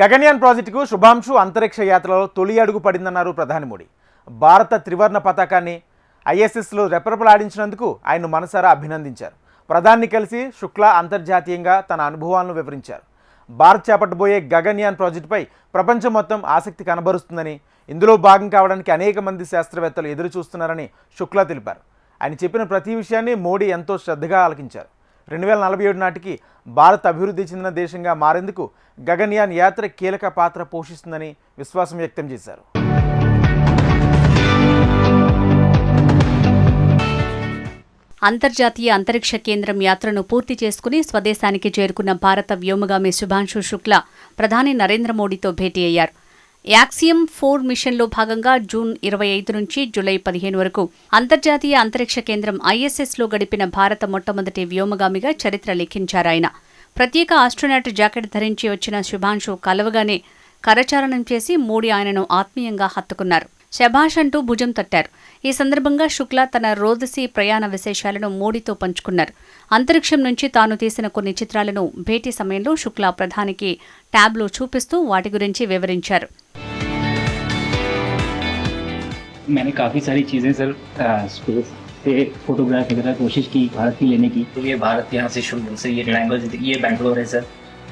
గగన్యాన్ ప్రాజెక్టుకు శుభాంశు అంతరిక్ష యాత్రలో తొలి అడుగు పడిందన్నారు ప్రధాని మోడీ. భారత త్రివర్ణ పతాకాన్ని ఐఎస్ఎస్లో రెపరెపలాడించినందుకు ఆయన మనసారా అభినందించారు. ప్రధాన్ని కలిసి శుక్లా అంతర్జాతీయంగా తన అనుభవాలను వివరించారు. భారత్ చేపట్టబోయే గగన్యాన్ ప్రాజెక్టుపై ప్రపంచం మొత్తం ఆసక్తి కనబరుస్తుందని ఇందులో భాగం కావడానికి అనేక మంది శాస్త్రవేత్తలు ఎదురు చూస్తున్నారని శుక్లా తెలిపారు. ఆయన చెప్పిన ప్రతి విషయాన్ని మోడీ ఎంతో శ్రద్ధగా ఆలకించారు. రెండు వేల నలభై ఏడు నాటికి భారత్ అభివృద్ధి చెందిన దేశంగా మారేందుకు గగన్యాన్ యాత్ర కీలక పాత్ర పోషిస్తుందని విశ్వాసం వ్యక్తం చేశారు. అంతర్జాతీయ అంతరిక్ష కేంద్రం యాత్రను పూర్తి చేసుకుని స్వదేశానికి చేరుకున్న భారత వ్యోమగామి శుభాంశు శుక్లా ప్రధాని నరేంద్ర మోడీతో భేటీ అయ్యారు. యాక్సియం ఫోర్ మిషన్లో భాగంగా జూన్ ఇరవై ఐదు నుంచి జూలై పదిహేను వరకు అంతర్జాతీయ అంతరిక్ష కేంద్రం ఐఎస్ఎస్లో గడిపిన భారత మొట్టమొదటి వ్యోమగామిగా చరిత్ర లిఖించారాయన ప్రత్యేక ఆస్ట్రోనాట్ జాకెట్ ధరించి వచ్చిన శుభాంశు కలవగానే కరచారణం చేసి మోడీ ఆయనను ఆత్మీయంగా హత్తుకున్నారు. శభాష్ అంటూ భుజం తట్టారు. ఈ సందర్భంగా శుక్లా తన రోదసీ ప్రయాణ విశేషాలను మోడీతో పంచుకున్నారు. అంతరిక్షం నుంచి తాను తీసిన కొన్ని చిత్రాలను భేటీ సమయంలో శుక్లా ప్రధానికి ట్యాబ్లో చూపిస్తూ వాటి గురించి వివరించారు. मैंने काफ़ी सारी चीज़ें सर स्पेस से फोटोग्राफ वगैरह कोशिश की भारत की लेने की तो ये भारत यहाँ से शुरू से ये ट्रायंगल ये बैंगलोर है सर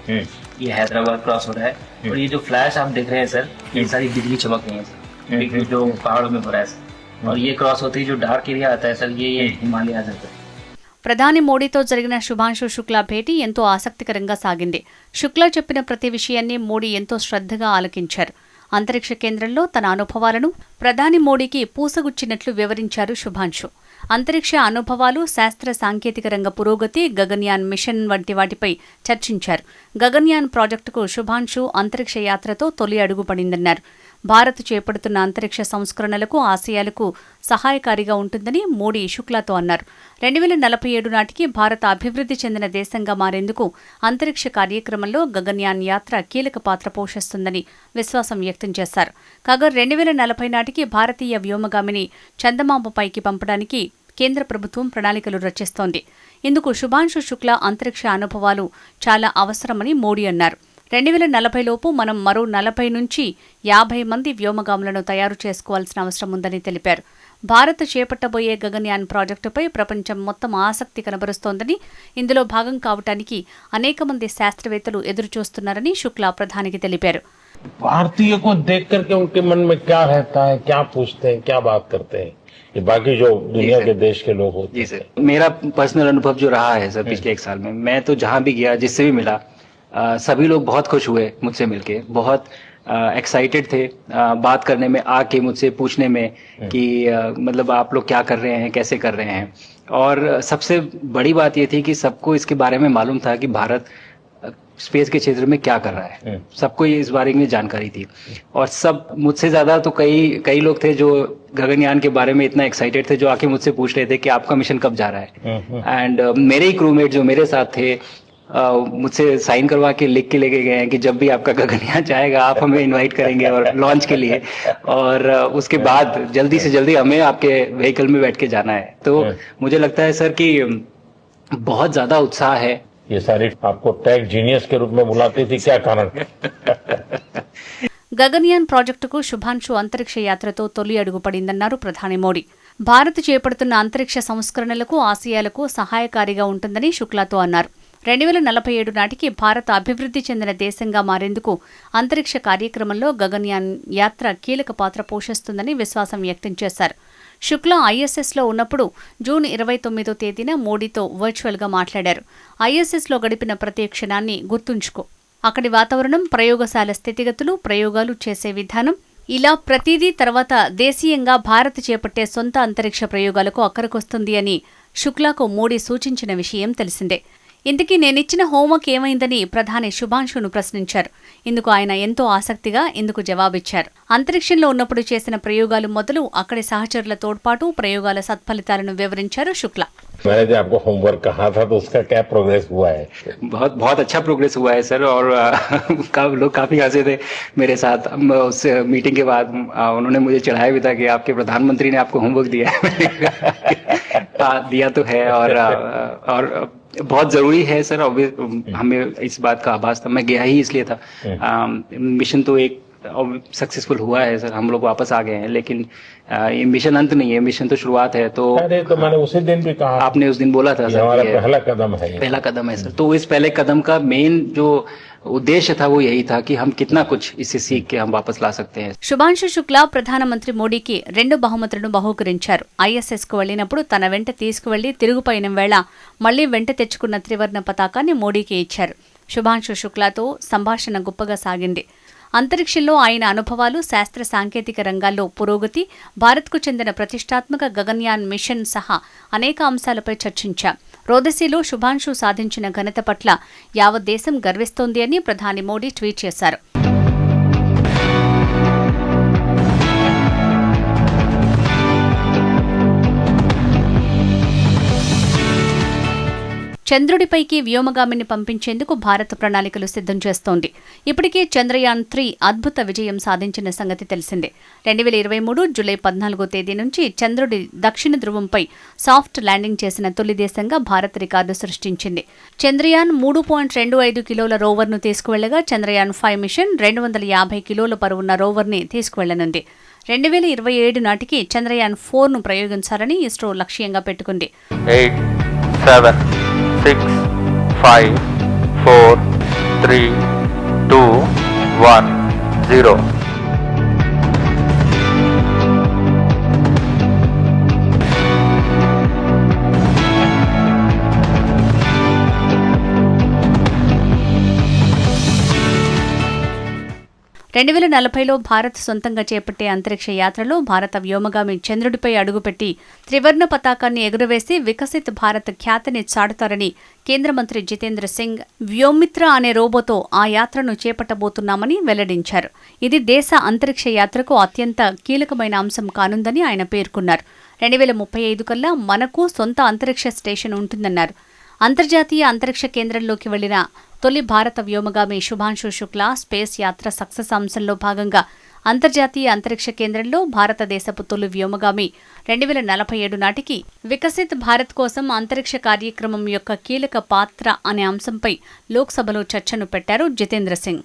ये हैदराबाद क्रॉस हो रहा है और ये जो फ्लैश आप देख रहे हैं सर ये सारी बिजली चमक रही है सर बिजली जो पहाड़ों में हो रहा है सर और ये क्रॉस होते ही जो डार्क एरिया आता है सर ये ये हिमालय आ जाता है ప్రధాని మోడీతో జరిగిన శుభాంశు శుక్లా భేటీ ఎంతో ఆసక్తికరంగా సాగింది శుక్లా చెప్పిన ప్రతి విషయాన్ని మోడీ ఎంతో శ్రద్ధగా ఆలకించారు అంతరిక్ష కేంద్రంలో తన అనుభవాలను ప్రధాని మోడీకి పూసగుచ్చినట్లు వివరించారు శుభాంశు. అంతరిక్ష అనుభవాలు శాస్త్ర సాంకేతిక రంగ పురోగతి గగన్యాన్ మిషన్ వంటి వాటిపై చర్చించారు. గగన్యాన్ ప్రాజెక్టుకు శుభాంశు అంతరిక్ష యాత్రతో తొలి అడుగు పడిందన్నారు. భారత్ చేపడుతున్న అంతరిక్ష సంస్కరణలకు ఆశయాలకు సహాయకారిగా ఉంటుందని మోడీ శుక్లాతో అన్నారు. రెండు వేల నలభై ఏడు నాటికి భారత అభివృద్ధి చెందిన దేశంగా మారేందుకు అంతరిక్ష కార్యక్రమంలో గగన్యాన్ యాత్ర కీలక పాత్ర పోషిస్తుందని విశ్వాసం వ్యక్తం చేశారు. కాగా రెండు వేల నలభై నాటికి భారతీయ వ్యోమగామిని చందమామపైకి పంపడానికి కేంద్ర ప్రభుత్వం ప్రణాళికలు రచిస్తోంది. ఇందుకు శుభాంశు శుక్లా అంతరిక్ష అనుభవాలు చాలా అవసరమని మోడీ అన్నారు. రెండు వేల నలభైలోపు మనం మరో నలభై నుంచి యాభై మంది వ్యోమగాములను తయారు చేసుకోవాల్సిన అవసరం ఉందని తెలిపారు భారత్ చేపట్టబోయే గగన్యాన్ ప్రాజెక్టుపై ప్రపంచం మొత్తం ఆసక్తి కనబరుస్తోందని ఇందులో భాగం కావటానికి అనేక మంది శాస్త్రవేత్తలు ఎదురుచూస్తున్నారని శుక్లా ప్రధానికి తెలిపారు भारतीय को देख करके उनके मन में क्या रहता है क्या पूछते हैं क्या बात करते हैं ये बाकी जो दुनिया के देश के लोग होते जी सर मेरा पर्सनल अनुभव जो रहा है सर पिछले एक साल में मैं तो जहाँ भी गया जिससे भी मिला सभी लोग बहुत खुश हुए मुझसे मिलके बहुत एक्साइटेड थे अ, बात करने में आके मुझसे पूछने में कि अ, मतलब आप लोग क्या कर रहे हैं कैसे कर रहे हैं। और सबसे बड़ी बात ये थी कि सबको इसके बारे में मालूम था कि भारत स्पेस के क्षेत्र में क्या कर रहा है। सबको ये इस बारे में जानकारी थी। और सब मुझसे ज़्यादा तो कई कई लोग थे जो गगनयान के बारे में इतना एक्साइटेड थे जो आके मुझसे पूछ रहे थे कि आपका मिशन कब जा रहा है। एंड मेरे ही क्रूमेट जो मेरे साथ थे मुझसे साइन करवा के लिख के लेके गए हैं कि जब भी आपका गगनयान जाएगा आप हमें इनवाइट करेंगे और लॉन्च के लिए और अ, उसके बाद जल्दी से जल्दी हमें आपके व्हीकल में बैठ के जाना है तो मुझे लगता है सर कि अम, बहुत ज्यादा उत्साह है ये सारी आपको टैग जीनियस के रूप में बुलाती थी क्या कारण గగన్యాన్ ప్రాజెక్టుకు శుభాంశు అంతరిక్ష యాత్రతో తొలి అడుగు పడిందన్నారు ప్రధాని మోడీ భారత్ చేపడుతున్న అంతరిక్ష సంస్కరణలకు ఆశయాలకు సహాయకారిగా ఉంటుందని శుక్లాతో అన్నారు రెండు వేల నలభై ఏడు నాటికి భారత్ అభివృద్ధి చెందిన దేశంగా మారేందుకు అంతరిక్ష కార్యక్రమంలో గగన్యాన్ యాత్ర కీలక పాత్ర పోషిస్తుందని విశ్వాసం వ్యక్తం చేశారు. శుక్లా ఐఎస్ఎస్లో ఉన్నప్పుడు జూన్ ఇరవై తొమ్మిదో తేదీన మోడీతో వర్చువల్గా మాట్లాడారు. ఐఎస్ఎస్లో గడిపిన ప్రతి క్షణాన్ని గుర్తుంచుకో. అక్కడి వాతావరణం ప్రయోగశాల స్థితిగతులు ప్రయోగాలు చేసే విధానం ఇలా ప్రతిదీ తర్వాత దేశీయంగా భారత్ చేపట్టే సొంత అంతరిక్ష ప్రయోగాలకు అక్కరకొస్తుంది అని శుక్లాకు మోడీ సూచించిన విషయం తెలిసిందే. ఇంతకీ నేనిచ్చిన హోంవర్క్ ఏమైందని ప్రధాని శుభాంశును ప్రశ్నించారు ఇందుకు ఆయన ఎంతో ఆసక్తిగా ఇందుకు జవాబిచ్చారు అంతరిక్షంలో ఉన్నప్పుడు చేసిన ప్రయోగాలు మొదలు అక్కడి సహచరుల తోడ్పాటు ప్రయోగాల సత్ఫలితాలను వివరించారు శుక్లా मैंने जो आपको होमवर्क कहा था तो उसका क्या प्रोग्रेस हुआ है बहुत बहुत अच्छा प्रोग्रेस हुआ है सर और अ, का, लोग काफी हंसे थे मेरे साथ हम, उस मीटिंग के बाद अ, उन्होंने मुझे चढ़ाया भी था कि आपके प्रधानमंत्री ने आपको होमवर्क दिया है हाँ, दिया तो है और अ, और बहुत ज़रूरी है सर ऑब्वियस हमें इस बात का आभास था। मैं गया ही इसलिए था। मिशन तो एक सक्सेसफुल हुआ है सर हम लोग वापस आ गए हैं लेकिन अ, ये मिशन अंत नहीं है मिशन तो शुरुआत है तो अरे तो मैंने उसी दिन भी कहा आपने उस दिन बोला था ये सर हमारा कि ये पहला कदम है ये। पहला कदम है सर तो इस पहले कदम का मेन जो उद्देश्य था वो यही था कि हम कितना कुछ इससे सीख के हम वापस ला सकते हैं శుభాంశు శుక్లా ప్రధానమంత్రి మోడీకి రెండు బహుమతులను బహూకరించారు ఐఎస్ఎస్ కు వెళ్లినప్పుడు తన వెంట తీసుకువెళ్లి తిరుగుపోయిన వేళ మళ్లీ వెంట తెచ్చుకున్న త్రివర్ణ పతాకాన్ని మోడీకి ఇచ్చారు శుభాంశు శుక్లాతో సంభాషణ గొప్పగా సాగింది అంతరిక్షంలో ఆయన అనుభవాలు శాస్త్ర సాంకేతిక రంగాల్లో పురోగతి భారత్కు చెందిన ప్రతిష్టాత్మక గగన్యాన్ మిషన్ సహా అనేక అంశాలపై చర్చించాం. రోదసీలో శుభాంశు సాధించిన ఘనత పట్ల యావత్ దేశం గర్విస్తోంది అని ప్రధాని మోడీ ట్వీట్ చేశారు. చంద్రుడిపైకి వ్యోమగామిని పంపించేందుకు భారత్ ప్రణాళికలు సిద్ధం చేస్తోంది. ఇప్పటికే చంద్రయాన్ త్రీ అద్భుత విజయం సాధించిన సంగతి తెలిసిందే. రెండు వేల ఇరవై మూడు జూలై పద్నాలుగో తేదీ నుంచి చంద్రుడి దక్షిణ ధ్రువంపై సాఫ్ట్ ల్యాండింగ్ చేసిన తొలి దేశంగా భారత్ రికార్డు సృష్టించింది. చంద్రయాన్ మూడు పాయింట్ రెండు ఐదు కిలోల రోవర్ను తీసుకువెళ్ళగా చంద్రయాన్ ఫైవ్ మిషన్ రెండు వందల యాభై కిలోల పరువున్న రోవర్ని తీసుకువెళ్ళనుంది. రెండు వేల ఇరవై ఏడు నాటికి చంద్రయాన్ ఫోర్ను ప్రయోగించాలని ఇస్రో లక్ష్యంగా పెట్టుకుంది. Six, five, four, three, two, one, zero. రెండు వేల నలభైలో భారత్ సొంతంగా చేపట్టే అంతరిక్ష యాత్రలో భారత వ్యోమగామి చంద్రుడిపై అడుగుపెట్టి త్రివర్ణ పతాకాన్ని ఎగురవేసి వికసిత్ భారత్ ఖ్యాతిని చాటుతారని కేంద్ర మంత్రి జితేంద్ర సింగ్ వ్యోమిత్ర అనే రోబోతో ఆ యాత్రను చేపట్టబోతున్నామని వెల్లడించారు. ఇది దేశ అంతరిక్ష యాత్రకు అత్యంత కీలకమైన అంశం కానుందని ఆయన పేర్కొన్నారు. రెండు వేల ముప్పై ఐదు కల్లా మనకు సొంత అంతరిక్ష స్టేషన్ ఉంటుందన్నారు. అంతర్జాతీయ అంతరిక్ష కేంద్రంలోకి వెళ్ళిన తొలి భారత వ్యోమగామి శుభాంశు శుక్లా స్పేస్ యాత్ర సక్సెస్ అంశంలో భాగంగా అంతర్జాతీయ అంతరిక్ష కేంద్రంలో భారతదేశపు తొలి వ్యోమగామి రెండు వేల నలభై ఏడు నాటికి వికసిత్ భారత్ కోసం అంతరిక్ష కార్యక్రమం యొక్క కీలక పాత్ర అనే అంశంపై లోక్సభలో చర్చను పెట్టారు జితేంద్ర సింగ్.